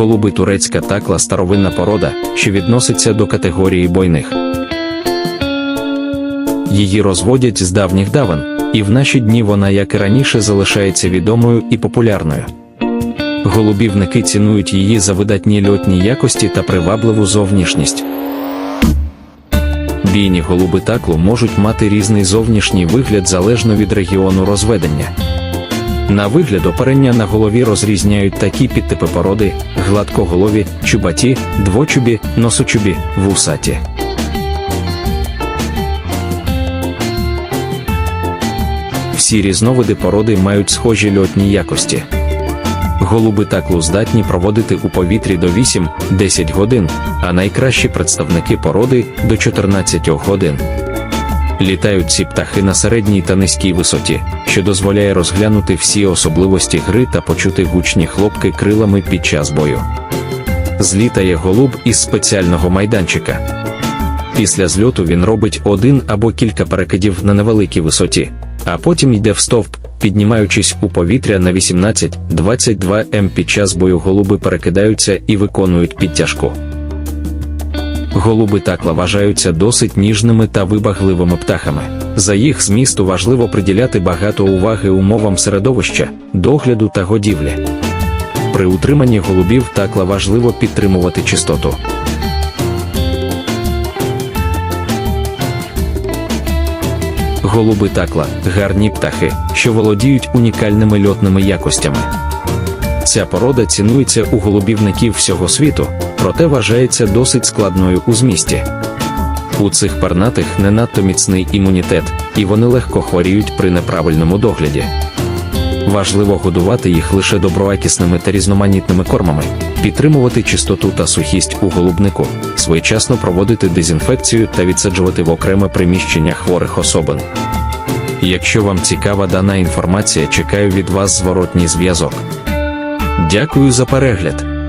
Голуби турецька такла старовинна порода, що відноситься до категорії бойних. Її розводять з давніх давен, і в наші дні вона, як і раніше, залишається відомою і популярною. Голубівники цінують її за видатні льотні якості та привабливу зовнішність. Бійні голуби таклу можуть мати різний зовнішній вигляд залежно від регіону розведення. На вигляд оперення на голові розрізняють такі підтипи породи: гладкоголові, чубаті, двочубі, носочубі, вусаті. Всі різновиди породи мають схожі льотні якості. Голуби таклу здатні проводити у повітрі до 8-10 годин, а найкращі представники породи до 14 годин. Літають ці птахи на середній та низькій висоті, що дозволяє розглянути всі особливості гри та почути гучні хлопки крилами під час бою. Злітає голуб із спеціального майданчика. Після зльоту він робить один або кілька перекидів на невеликій висоті, а потім йде в стовп, піднімаючись у повітря на 18-22 м під час бою голуби перекидаються і виконують підтяжку. Голуби такла вважаються досить ніжними та вибагливими птахами. За їх змісту важливо приділяти багато уваги умовам середовища, догляду та годівлі. При утриманні голубів такла важливо підтримувати чистоту. Голуби такла гарні птахи, що володіють унікальними льотними якостями. Ця порода цінується у голубівників всього світу, проте вважається досить складною у змісті. У цих пернатих не надто міцний імунітет, і вони легко хворіють при неправильному догляді. Важливо годувати їх лише доброякісними та різноманітними кормами, підтримувати чистоту та сухість у голубнику, своєчасно проводити дезінфекцію та відсаджувати в окреме приміщення хворих особин. Якщо вам цікава дана інформація, чекаю від вас зворотній зв'язок. Дякую за перегляд.